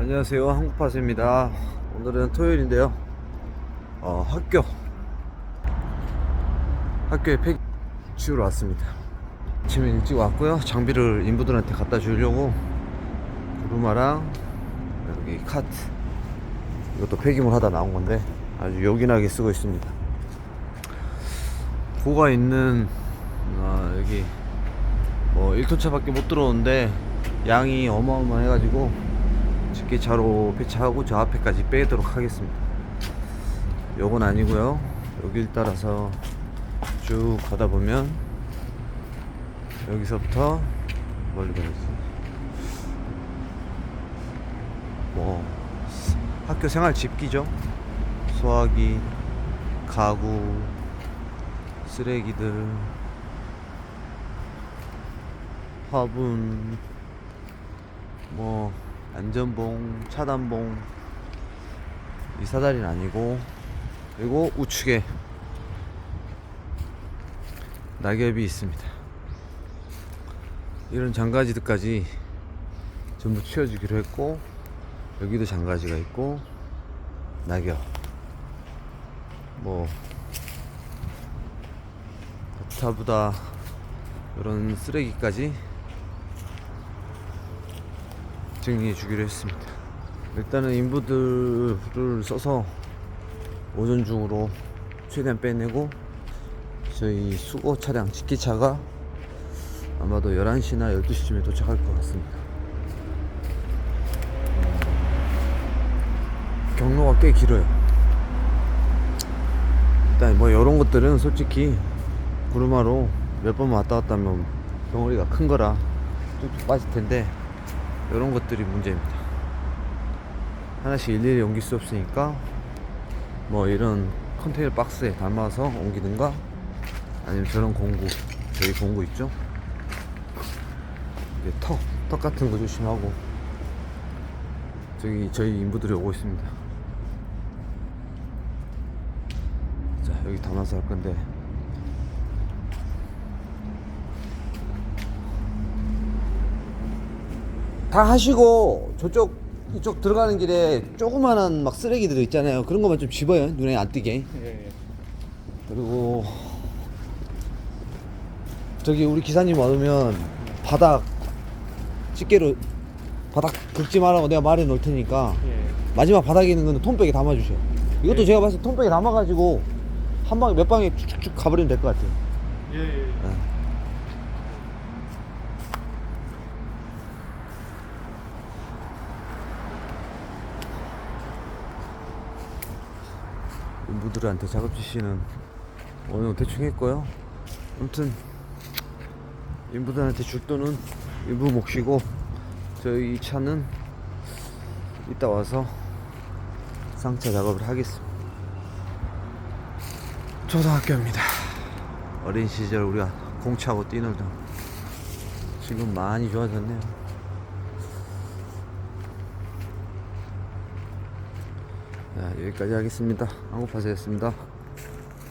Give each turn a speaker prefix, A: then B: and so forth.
A: 안녕하세요. 한국파스입니다. 오늘은 토요일인데요. 어, 학교. 학교에 폐기 치우러 왔습니다. 아침에 일찍 왔고요. 장비를 인부들한테 갖다 주려고 구루마랑 여기 카트 이것도 폐기물 하다 나온 건데 아주 요긴하게 쓰고 있습니다. 고가 있는 아, 여기 뭐 1톤 차밖에 못 들어오는데 양이 어마어마해가지고 집게차로 배차하고 저 앞에까지 빼도록 하겠습니다. 요건 아니고요. 여길 따라서 쭉 가다 보면 여기서부터 멀리 가야지. 뭐 학교 생활 집기죠. 소화기 가구 쓰레기들 화분 뭐 안전봉 차단봉 이 사다리는 아니고 그리고 우측에 낙엽이 있습니다. 이런 장가지들까지 전부 치워주기로 했고 여기도 장가지가 있고 낙엽. 뭐 부타부다 이런 쓰레기까지 정리해 주기로 했습니다. 일단은 인부들을 써서 오전 중으로 최대한 빼내고 저희 수거 차량 직기차가 아마도 11시나 12시쯤에 도착할 것 같습니다. 음, 경로가 꽤 길어요. 일단 뭐 이런 것들은 솔직히 구르마로 몇 번 왔다 갔다 하면 덩어리가 큰 거라 뚝뚝 빠질 텐데 이런 것들이 문제입니다. 하나씩 일일이 옮길 수 없으니까 뭐 이런 컨테이너 박스에 담아서 옮기든가 아니면 저런 공구 저희 공구 있죠? 이게 턱, 턱 같은 거 조심하고 저기 저희 인부들이 오고 있습니다. 자 여기 담아서 할 건데 다 하시고 저쪽 이쪽 들어가는 길에 조그마한 막 쓰레기들 있잖아요. 그런 것만 좀 집어요. 눈에 안 띄게. 그리고 저기 우리 기사님 와두면 바닥 집게로 바닥 긁지 말라고 내가 말해 놓을 테니까 마지막 바닥에 있는 거는 톰백에 담아주세요. 이것도
B: 예.
A: 제가 봤을 때 톰백에 담아 가지고 한 방에 몇 방에 쭉쭉쭉 가버리면 될 것 같아요.
B: 예, 예.
A: 예. 인부들한테 작업 지시는 정도 대충 했고요. 아무튼 인부들한테 줄 돈은 일부 몫이고 저희 차는 이따 와서 상차 작업을 하겠습니다. 초등학교입니다. 어린 시절 우리가 공차고 뛰놀던 지금 많이 좋아졌네요. 자, 여기까지 하겠습니다. 한국파스였습니다.